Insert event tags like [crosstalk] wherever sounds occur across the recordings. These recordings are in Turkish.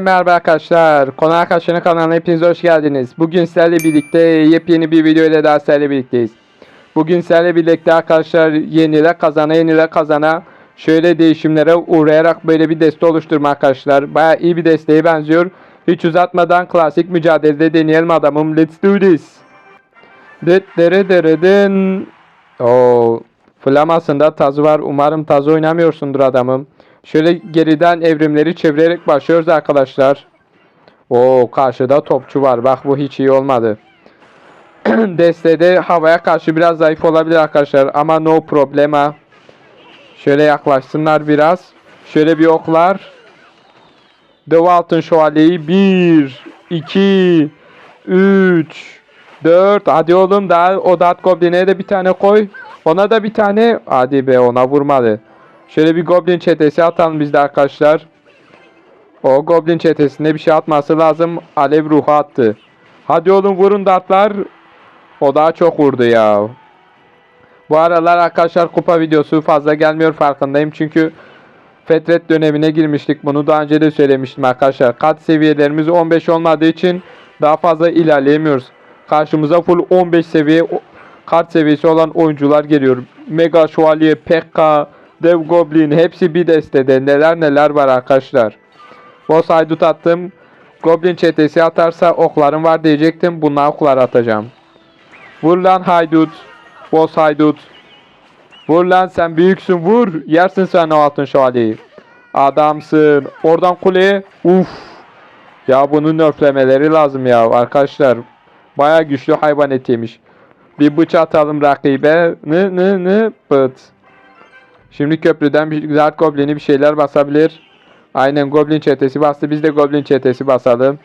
Merhaba arkadaşlar. Konu Arkadaşları'nın kanalına hepiniz hoş geldiniz. Bugün sizlerle birlikte yepyeni bir video ile daha sizlerle birlikteyiz. Bugün sizlerle birlikte arkadaşlar yenile kazana yenile kazana şöyle değişimlere uğrayarak böyle bir deste oluşturma arkadaşlar. Baya iyi bir desteğe benziyor. Hiç uzatmadan klasik mücadelede deneyelim adamım. Let's do this. Dıt dere dere dın. Oo, Flamasında tazı var. Umarım tazı oynamıyorsundur adamım. Şöyle geriden evrimleri çevirerek başlıyoruz arkadaşlar. Oo karşıda topçu var. Bak bu hiç iyi olmadı. [clears throat] Destede havaya karşı biraz zayıf olabilir arkadaşlar. Ama no problema. Şöyle yaklaşsınlar biraz. Şöyle bir oklar. Dev altın şövalyeyi 1, 2, 3, 4. Hadi oğlum daha o Dart Goblin'e de bir tane koy. Ona da bir tane. Hadi be ona vurmadı. Şöyle bir Goblin çetesi atalım biz de arkadaşlar. O Goblin çetesinde bir şey atması lazım. Alev ruhu attı. Hadi oğlum vurun dartlar. O daha çok vurdu ya. Bu aralar arkadaşlar kupa videosu fazla gelmiyor farkındayım. Çünkü Fetret dönemine girmiştik. Bunu daha önce de söylemiştim arkadaşlar. Kat seviyelerimiz 15 olmadığı için daha fazla ilerleyemiyoruz. Karşımıza full 15 seviye kart seviyesi olan oyuncular geliyor. Mega Şövalye, Pekka, Dev Goblin hepsi bir destede. Neler neler var arkadaşlar. Boss haydut attım. Goblin çetesi atarsa oklarım var diyecektim. Bunlar oklar atacağım. Vur lan haydut. Boss haydut. Vur lan sen büyüksün vur. Yersin sen o altın şövalyeyi. Adamsın. Oradan kuleye. Uf. Ya bunun nerflemeleri lazım ya arkadaşlar. Baya güçlü hayvan etiymiş. Bir bıçak atalım rakibe. Nı nı nı pıt. Şimdi köprüden bir güzel goblini bir şeyler basabilir. Aynen goblin çetesi bastı. Biz de goblin çetesi basalım.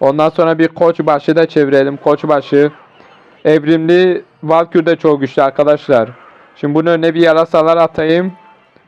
Ondan sonra bir koç başı da çevirelim. Koç başı. Evrimli Valkür de çok güçlü arkadaşlar. Şimdi bunun önüne bir yarasalar atayım.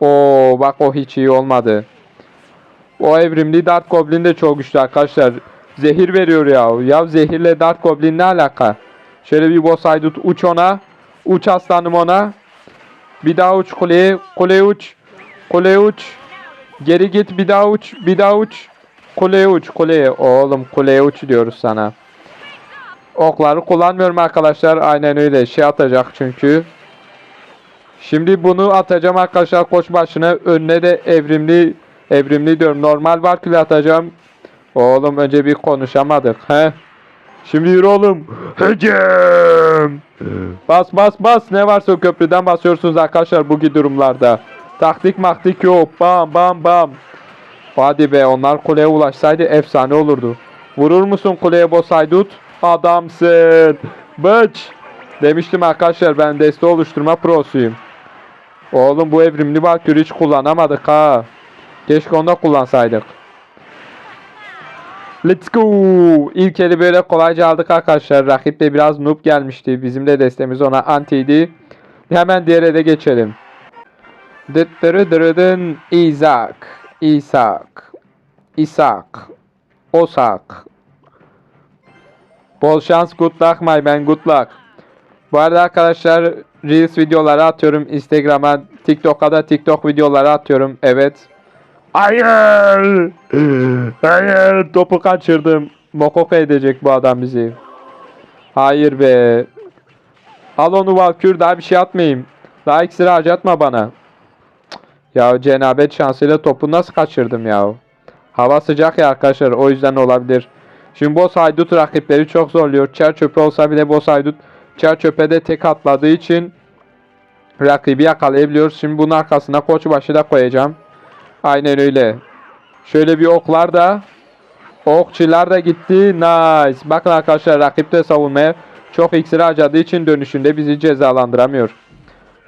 Oo bak o hiç iyi olmadı. O evrimli Dark Goblin de çok güçlü arkadaşlar. Zehir veriyor ya. Ya zehirle Dark Goblin ne alaka? Şöyle bir boss haydut uç ona. Uç aslanım ona. Bir daha uç kuleye. Kuleye uç. Kuleye uç. Geri git bir daha uç. Bir daha uç. Kuleye uç. Kuleye. Oğlum kuleye uç diyoruz sana. Okları kullanmıyorum arkadaşlar. Aynen öyle. Şey atacak çünkü. Şimdi bunu atacağım arkadaşlar koç başına. Önüne de evrimli evrimli diyorum. Normal Valkyrie atacağım. Oğlum önce bir konuşamadık. He. Şimdi yürü oğlum. Hücum. Bas bas bas. Ne varsa köprüden basıyorsunuz arkadaşlar bu gibi durumlarda. Taktik maktik yok. Bam bam bam. Hadi be onlar kuleye ulaşsaydı efsane olurdu. Vurur musun kuleye boss haydut? Adamsın. Bıç. Demiştim arkadaşlar ben deste oluşturma prosuyum. Oğlum bu evrimli Valkyrie hiç kullanamadık ha. Keşke onu da kullansaydık. Let's go. İlk eli böyle kolayca aldık arkadaşlar. Rakip de biraz noob gelmişti. Bizim de destemiz ona antiydi. Hemen diğer ele geçelim. Dıttırıdırıdın İzak. İsak. İsak. Osak. Bol şans good luck my man good luck. Bu arada arkadaşlar Reels videoları atıyorum Instagram'a, TikTok'a da TikTok videoları atıyorum. Evet. Hayır! Hayır! Topu kaçırdım. Mokoko edecek bu adam bizi. Hayır be. Al onu Valkür daha bir şey atmayayım. Daha iksiri harcatma bana. Ya cenabet şansıyla topu nasıl kaçırdım ya? Hava sıcak ya arkadaşlar o yüzden olabilir. Şimdi Boss Haydut rakipleri çok zorluyor. Çer çöpe olsa bile Boss Haydut çer çöpe de tek atladığı için rakibi yakalayabiliyoruz. Şimdi bunun arkasına koçbaşı da koyacağım. Aynen öyle. Şöyle bir oklar da okçular da gitti. Nice. Bakın arkadaşlar rakip de savunmaya çok iksir harcadığı için dönüşünde bizi cezalandıramıyor.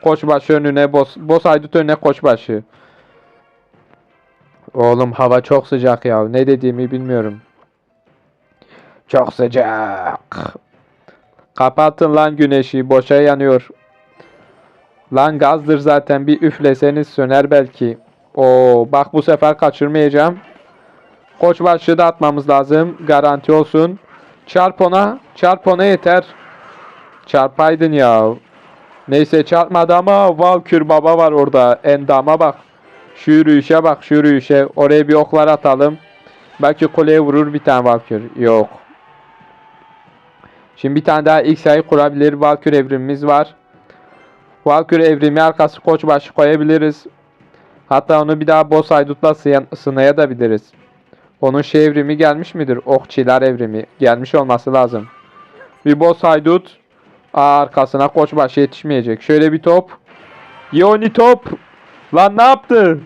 Koçbaşı önüne boss, boss haydut önüne koçbaşı. Oğlum hava çok sıcak ya. Ne dediğimi bilmiyorum. Çok sıcak. Kapatın lan güneşi. Boşa yanıyor. Lan gazdır zaten. Bir üfleseniz söner belki. Oo, bak bu sefer kaçırmayacağım. Koç başlığı da atmamız lazım. Garanti olsun. Çarp ona. Çarp ona yeter. Çarpaydın ya. Neyse çarpmadı ama Valkür baba var orada. Endama bak. Şu yürüyüşe bak şu yürüyüşe. Oraya bir oklar atalım. Belki kuleye vurur bir tane Valkür. Yok. Şimdi bir tane daha ilk sayı kurabilir. Valkür evrimimiz var. Valkür evrimi arkası koçbaşı koyabiliriz. Hatta onu bir daha boss haydutla sıya- sınayabiliriz. Onun şey evrimi gelmiş midir? Okçiler evrimi. Gelmiş olması lazım. Bir boss haydut. Arkasına koçbaşı yetişmeyecek. Şöyle bir top. Yoni top. Lan ne yaptı?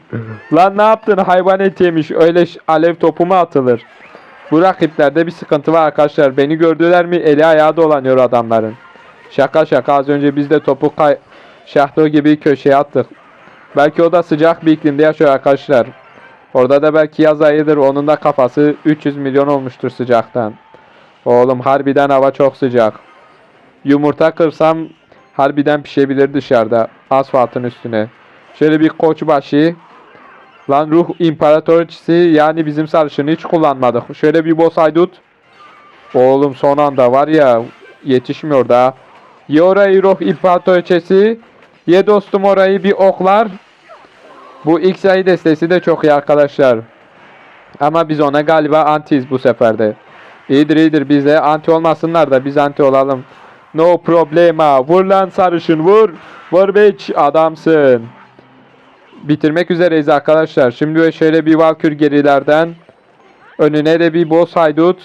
Lan ne yaptın? Hayvan eti yemiş. Öyle alev topu mu atılır? Bu rakiplerde bir sıkıntı var arkadaşlar. Beni gördüler mi eli ayağı dolanıyor adamların. Şaka şaka az önce biz de topu kay şahto gibi köşeye attık. Belki o da sıcak bir iklimde yaşıyor arkadaşlar. Orada da belki yaz ayıdır. Onun da kafası 300 milyon olmuştur sıcaktan. Oğlum harbiden hava çok sıcak. Yumurta kırsam harbiden pişebilir dışarıda. Asfaltın üstüne. Şöyle bir koçbaşı. Lan ruh imparatoriçesi yani bizim sarışını hiç kullanmadık. Şöyle bir boss haydut. Oğlum son anda var ya yetişmiyor da. Ye orayı ruh imparatoriçesi. Ye dostum orayı bir oklar. Bu ilk sayı destesi de çok iyi arkadaşlar. Ama biz ona galiba antiyiz bu seferde. İyidir iyidir bize anti olmasınlar da biz anti olalım. No problema. Vur lan sarışın vur. Vur beç adamsın. Bitirmek üzereyiz arkadaşlar. Şimdi şöyle bir Valkür gerilerden. Önüne de bir boss haydut.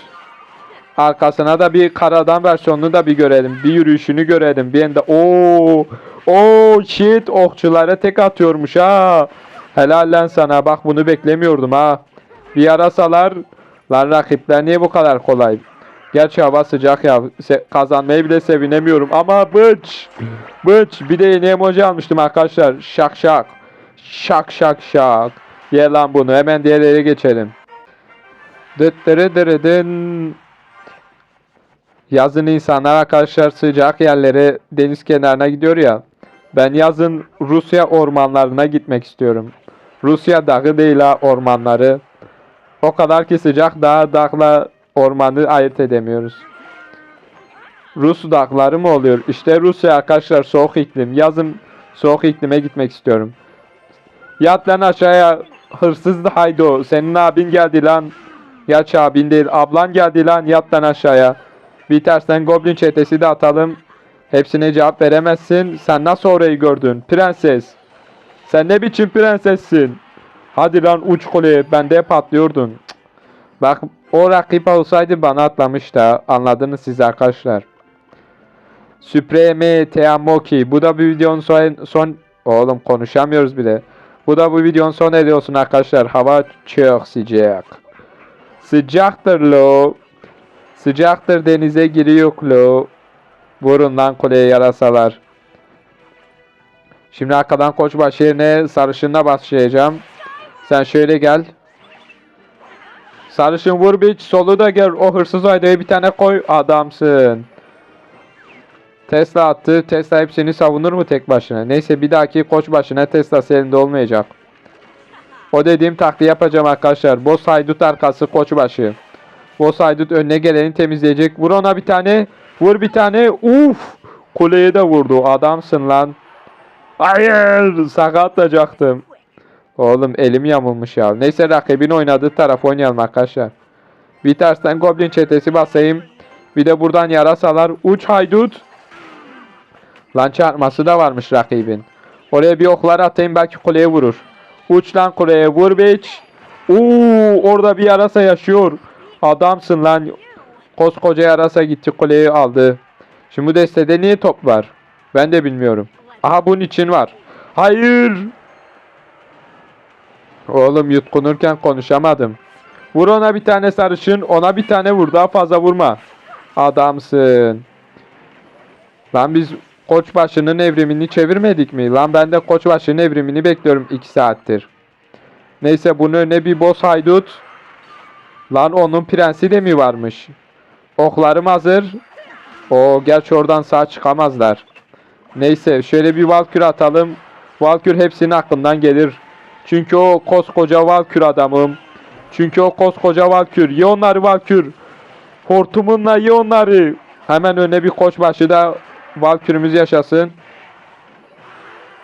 Arkasına da bir karadan versiyonunu da bir görelim. Bir yürüyüşünü görelim. Bir anda ooo ooo shit okçulara tek atıyormuş ha. Helal lan sana. Bak bunu beklemiyordum ha. Bir yarasalar lan rakipler niye bu kadar kolay? Gerçi hava sıcak ya. Se- kazanmayı bile sevinemiyorum ama bıç. Bıç. Bir de yeni emoji almıştım arkadaşlar. Şak şak. Şak şak şak. Ye lan bunu. Hemen diğer yere geçelim. Dıt dırı. Yazın insanlar arkadaşlar sıcak yerlere deniz kenarına gidiyor ya. Ben yazın Rusya ormanlarına gitmek istiyorum. Rusya dağı ha ormanları. O kadar ki sıcak dağ dağla ormanı ayırt edemiyoruz. Rus dağları mı oluyor? İşte Rusya arkadaşlar soğuk iklim. Yazın soğuk iklime gitmek istiyorum. Yat lan aşağıya hırsız da haydo. Senin abin geldi lan. Gerçi abin değil ablan geldi lan yat lan aşağıya. Bir tersten goblin çetesi de atalım. Hepsine cevap veremezsin. Sen nasıl orayı gördün? Prenses. Sen ne biçim prensessin? Hadi lan uç kuleye. Bende hep atlıyordun. Cık. Bak o rakip olsaydı bana atlamış da. Anladınız siz arkadaşlar. Supreme Teamoki. Bu da bir videonun son, son... Oğlum konuşamıyoruz bile. Bu da bu videonun son ediyorsun arkadaşlar. Hava çok sıcak. Sıcaktır lo. Sıcaktır denize giriyor lo. Vurun lan kuleye yarasalar. Şimdi arkadan koçbaş yerine sarışınla başlayacağım. Sen şöyle gel. Sarışın vur bir solu da gel. O hırsız aydaya bir tane koy. Adamsın. Tesla attı. Tesla hepsini savunur mu tek başına? Neyse bir dahaki koç başına Tesla elinde olmayacak. O dediğim taktiği yapacağım arkadaşlar. Boss haydut arkası koçbaşı. Boss haydut önüne geleni temizleyecek. Vur ona bir tane. Vur bir tane. Uf. Kuleye de vurdu. Adamsın lan. Hayır. Sakatlayacaktım. Oğlum elim yamulmuş ya. Neyse rakibin oynadığı taraf oynayalım arkadaşlar. Bir tersten goblin çetesi basayım. Bir de buradan yarasalar. Uç haydut. Lan çarpması da varmış rakibin. Oraya bir oklar atayım belki kuleye vurur. Uç lan kuleye vur beç. Uuu orada bir yarasa yaşıyor. Adamsın lan. Koskoca yarasa gitti kuleyi aldı. Şimdi bu destede niye top var? Ben de bilmiyorum. Aha bunun için var. Hayır. Oğlum yutkunurken konuşamadım. Vur ona bir tane sarışın. Ona bir tane vur. Daha fazla vurma. Adamsın. Lan biz Koçbaşı'nın evrimini çevirmedik mi? Lan ben de Koçbaşı'nın evrimini bekliyorum 2 saattir. Neyse bunun önüne bir boss haydut. Lan onun prensi de mi varmış? Oklarım hazır. O gerçi oradan sağ çıkamazlar. Neyse şöyle bir Valkür atalım. Valkür hepsinin aklından gelir. Çünkü o koskoca Valkür adamım. Çünkü o koskoca Valkür. Ye onları Valkür. Hortumunla ye onları. Hemen önüne bir koçbaşı da Valkürümüz yaşasın.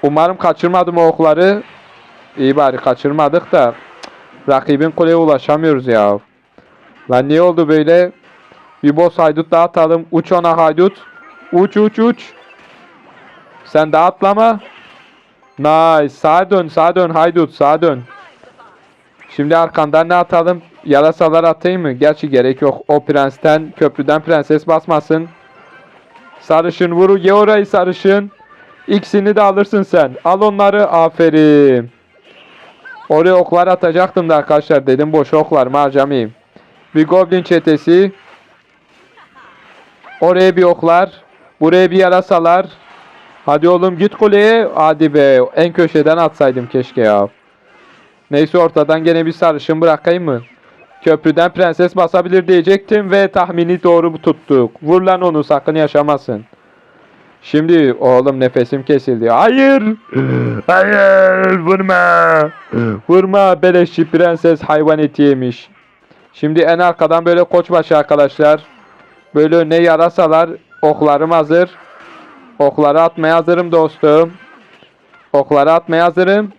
Umarım kaçırmadım o okları. İyi bari kaçırmadık da rakibin kuleye ulaşamıyoruz ya. Lan niye oldu böyle? Bir boss haydut daha atalım. Uç ona haydut. Uç uç uç. Sen de atlama. Nice. Sağa dön sağa dön haydut sağa dön. Şimdi arkandan ne atalım? Yarasalar atayım mı? Gerçi gerek yok. O prensten, köprüden prenses basmasın. Sarışın vuru. Ye orayı sarışın. İkisini de alırsın sen. Al onları. Aferin. Oraya oklar atacaktım da arkadaşlar. Dedim boş oklarımı harcamayayım. Bir goblin çetesi. Oraya bir oklar. Buraya bir yarasalar. Hadi oğlum git kuleye. Hadi be. En köşeden atsaydım keşke ya. Neyse ortadan gene bir sarışın bırakayım mı? Köprüden prenses basabilir diyecektim ve tahmini doğru tuttuk. Vur lan onu sakın yaşamasın. Şimdi oğlum nefesim kesildi. Hayır. Hayır vurma. Vurma beleşçi prenses hayvan eti yemiş. Şimdi en arkadan böyle koçbaşı arkadaşlar. Böyle önüne yarasalar. Oklarım hazır. Okları atmaya hazırım dostum. Okları atmaya hazırım.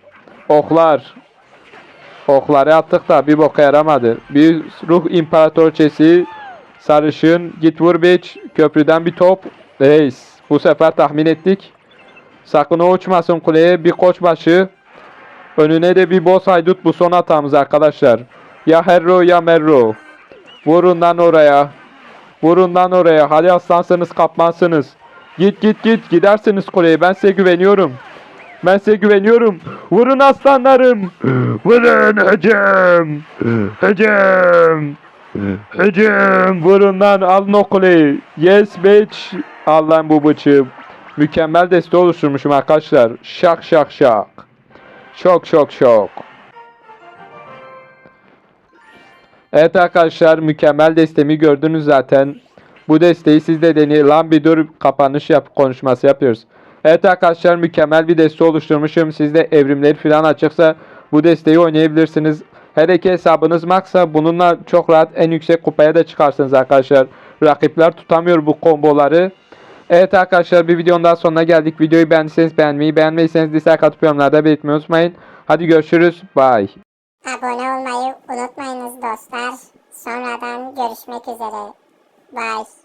Oklar. Okları attık da bir boka yaramadı. Bir ruh imparatorçesi sarışın git vur biç köprüden bir top. Reis. Bu sefer tahmin ettik. Sakın o uçmasın kuleye bir koçbaşı. Önüne de bir boss haydut bu son hatamız arkadaşlar. Ya Herro ya Merro. Vurun oraya. Vurun oraya. Hadi aslansınız kapmansınız. Git git git gidersiniz kuleye ben size güveniyorum. Ben size güveniyorum. Vurun aslanlarım. Vurun hücum. Hücum. Hücum. Vurun lan alın o kuleyi. Yes bitch. Al lan bu bıçı. Mükemmel deste oluşturmuşum arkadaşlar. Şak şak şak. Şok şok şok. Evet arkadaşlar mükemmel destemi gördünüz zaten. Bu desteği siz de deneyin. Lan bir dur kapanış yap konuşması yapıyoruz. Evet arkadaşlar mükemmel bir deste oluşturmuşum. Sizde evrimleri falan açıksa bu desteği oynayabilirsiniz. Her iki hesabınız maksa bununla çok rahat en yüksek kupaya da çıkarsınız arkadaşlar. Rakipler tutamıyor bu komboları. Evet arkadaşlar bir videonun daha sonuna geldik. Videoyu beğendiyseniz beğenmeyi, beğenmeyseniz dislike atıp yorumlarda belirtmeyi unutmayın. Hadi görüşürüz. Bye. Abone olmayı unutmayınız dostlar. Sonradan görüşmek üzere. Bye.